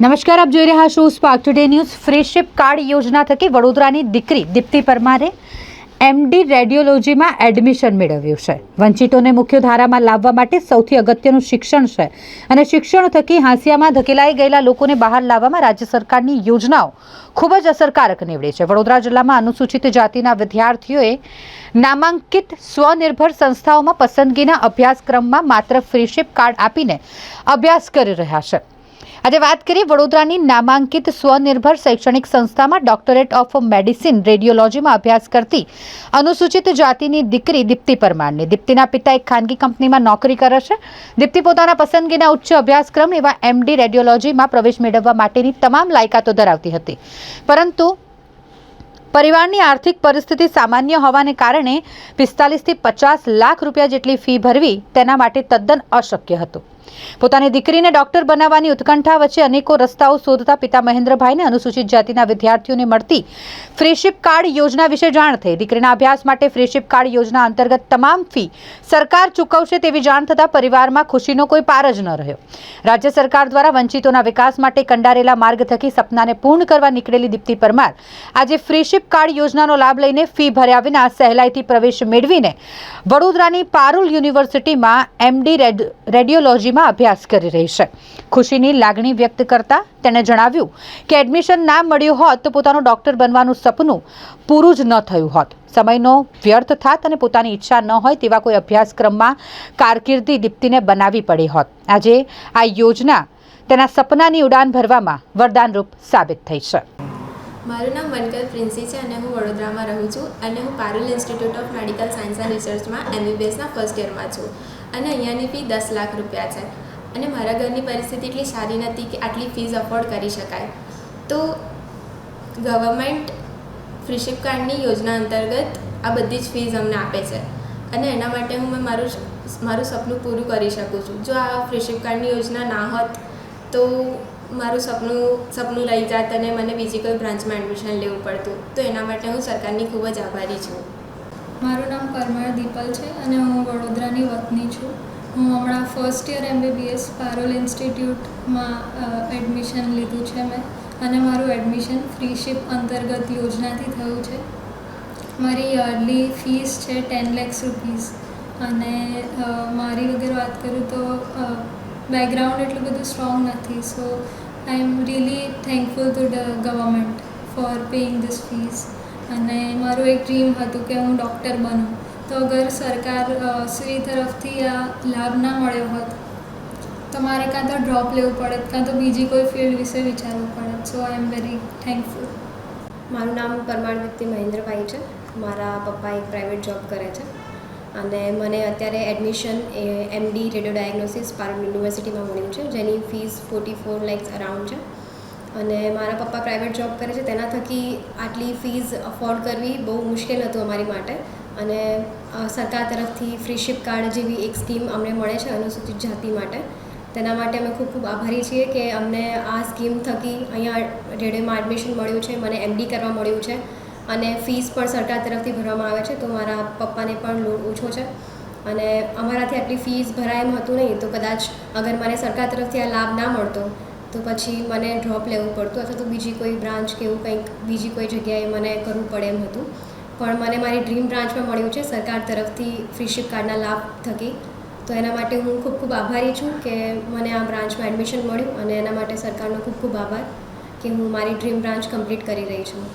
નમસ્કાર, આપ જોઈ રહ્યા છો Spark Today News freeship card યોજના થકી વડોદરાની દીકરી દીપ્તિ પરમારે એમડી રેડિયોલોજીમાં એડમિશન મેળવ્યું છે. વંચિતોને મુખ્ય ધારામાં લાવવા માટે સૌથી અગત્યનું શિક્ષણ છે અને શિક્ષણ થકી હાંસિયામાં ધકેલાઈ ગયેલા લોકોને બહાર લાવવામાં રાજ્ય સરકારની યોજનાઓ ખૂબ જ અસરકારક નીવડી છે. વડોદરા જિલ્લામાં અનુસૂચિત જાતિના વિદ્યાર્થીઓએ નામાંકિત સ્વનિર્ભર સંસ્થાઓમાં પસંદગીના અભ્યાસક્રમમાં માત્ર ફ્રીશિપ કાર્ડ આપીને અભ્યાસ કરી રહ્યા છે. આજે વાત કરીએ વડોદરાની નામાંકિત સ્વનિર્ભર શૈક્ષણિક સંસ્થામાં ડોક્ટરેટ ઓફ મેડિસિન રેડિયોલોજીમાં અભ્યાસ કરતી અનુસૂચિત જાતિની દીકરી દીપ્તિ પરમારની. દીપ્તિના પિતા એક ખાનગી કંપનીમાં નોકરી કરે છે. દીપ્તિ પોતાના પસંદગીના ઉચ્ચ અભ્યાસક્રમ એવા એમડી રેડિયોલોજીમાં પ્રવેશ મેળવવા માટેની તમામ લાયકાતો ધરાવતી હતી. પરંતુ પરિવારની આર્થિક પરિસ્થિતિ સામાન્ય હોવાને કારણે પિસ્તાલીસથી પચાસ લાખ રૂપિયા જેટલી ફી ભરવી તેના માટે તદ્દન અશક્ય હતું. પોતાની દીકરીને ડોક્ટર બનાવવાની ઉત્કંઠા વચ્ચે અનેકો રસ્તાઓ શોધતા પિતા મહેન્દ્રભાઈને અનુસૂચિત જાતિના વિદ્યાર્થીઓને મળતી ફ્રીશિપ કાર્ડ યોજના વિશે જાણ થઈ. દીકરીના અભ્યાસ માટે ફ્રીશિપ કાર્ડ યોજના અંતર્ગત તમામ ફી સરકાર ચૂકવશે તેવી જાણ થતાં પરિવારમાં ખુશીનો કોઈ પાર જ ન રહ્યો. રાજ્ય સરકાર દ્વારા વંચિતોના વિકાસ માટે કંડારેલા માર્ગ થકી સપનાને પૂર્ણ કરવા નીકળેલી દીપ્તિ પરમાર આજે ફ્રીશિપ કાર્ડ યોજનાનો લાભ લઈને ફી ભર્યા વિના સહેલાઈથી પ્રવેશ મેળવીને વડોદરાની પારુલ યુનિવર્સિટીમાં એમડી રેડિયોલોજીમાં અભ્યાસ કરી રહી છે. ખુશીની લાગણી વ્યક્ત કરતા તેણે જણાવ્યું કે એડમિશન ના મળ્યું હોત તો પોતાનું ડૉક્ટર બનવાનું સપનું પૂરું જ ન થયું હોત. સમયનો વ્યર્થ થાત અને પોતાની ઈચ્છા ન હોય તેવા કોઈ અભ્યાસક્રમમાં કારકિર્દી દીપ્તિને બનાવી પડી હોત. આજે આ યોજના તેના સપનાની ઉડાન ભરવામાં વરદાનરૂપ સાબિત થઈ છે. મારું નામ વનકર પ્રિન્સી છે અને હું વડોદરામાં રહું છું અને હું Parul Institute of Medical Science and રિસર્ચમાં એમબીબીએસના ફર્સ્ટ યરમાં છું. અને અહીંયાની ફી દસ લાખ રૂપિયા છે. અને મારા ઘરની પરિસ્થિતિ એટલી સારી નથી કે આટલી ફીઝ અફોર્ડ કરી શકાય. તો ગવર્મેન્ટ ફ્રીશિપ કાર્ડની યોજના અંતર્ગત આ બધી જ ફીઝ અમને આપે છે. અને એના માટે હું મારું મારું સપનું પૂરું કરી શકું છું. જો આ ફ્રીશિપ કાર્ડની યોજના ના હોત તો મારું સપનું સપનું રહી જાત અને મને બીજી કોઈ બ્રાન્ચમાં એડમિશન લેવું પડતું. તો એના માટે હું સરકારની ખૂબ જ આભારી છું. મારું નામ પરમાર દીપલ છે અને હું વડોદરાની વતની છું. હું હમણાં ફર્સ્ટ યર એમબીબીએસ પારોલ ઇન્સ્ટિટ્યૂટમાં એડમિશન લીધું છે મેં અને મારું એડમિશન ફ્રીશિપ અંતર્ગત યોજનાથી થયું છે. મારી યર્લી ફીસ છે ટેન લેક્સ રૂપીસ અને મારી વગર વાત કરું તો બેકગ્રાઉન્ડ એટલું બધું સ્ટ્રોંગ નથી. So I am really thankful to the government for paying this fees અને મારું એક ડ્રીમ હતું કે હું ડૉક્ટર બનું. તો અગર સરકાર શ્રી તરફથી આ લાભ ના મળ્યો હોત, તો મારે કાં તો ડ્રોપ લેવું પડે, કાં તો બીજી કોઈ ફિલ્ડ વિશે વિચારવું પડે. સો આઈ એમ વેરી થેન્કફુલ મારું નામ પરમાર વ્યક્તિ મહેન્દ્રભાઈ છે. મારા પપ્પા એક પ્રાઇવેટ જોબ કરે છે. અને મને અત્યારે એડમિશન એ એમડી રેડિયો ડાયગ્નોસિસ પારુલ યુનિવર્સિટીમાં મળ્યું છે, જેની fees forty four lakhs around છે. અને મારા પપ્પા પ્રાઇવેટ જોબ કરે છે, તેના થકી આટલી ફીસ અફોર્ડ કરવી બહુ મુશ્કેલ હતું અમારી માટે. અને સરકાર તરફથી ફ્રીશિપ કાર્ડ જેવી એક સ્કીમ અમને મળે છે અનુસૂચિત જાતિ માટે. તેના માટે અમે ખૂબ ખૂબ આભારી છીએ કે અમને આ સ્કીમ થકી અહીંયા રેડિયોમાં એડમિશન મળ્યું છે, મને એમડી કરવા મળ્યું છે. અને ફીસ પણ સરકાર તરફથી ભરવામાં આવે છે, તો મારા પપ્પાને પણ લોડ ઓછો છે. અને અમારાથી આટલી ફીસ ભરાય એમ હતું નહીં, તો કદાચ અગર મને સરકાર તરફથી આ લાભ ના મળતો, તો પછી મને ડ્રોપ લેવું પડતું અથવા તો બીજી કોઈ બ્રાન્ચ કે એવું કંઈક, બીજી કોઈ જગ્યાએ મને કરવું પડે એમ હતું. પણ મને મારી ડ્રીમ બ્રાન્ચમાં મળ્યું છે, સરકાર તરફથી ફ્રીશિપ કાર્ડના લાભ થકી. તો એના માટે હું ખૂબ ખૂબ આભારી છું કે મને આ બ્રાન્ચમાં એડમિશન મળ્યું અને એના માટે સરકારનો ખૂબ ખૂબ આભાર કે હું મારી ડ્રીમ બ્રાન્ચ કમ્પ્લીટ કરી રહી છું.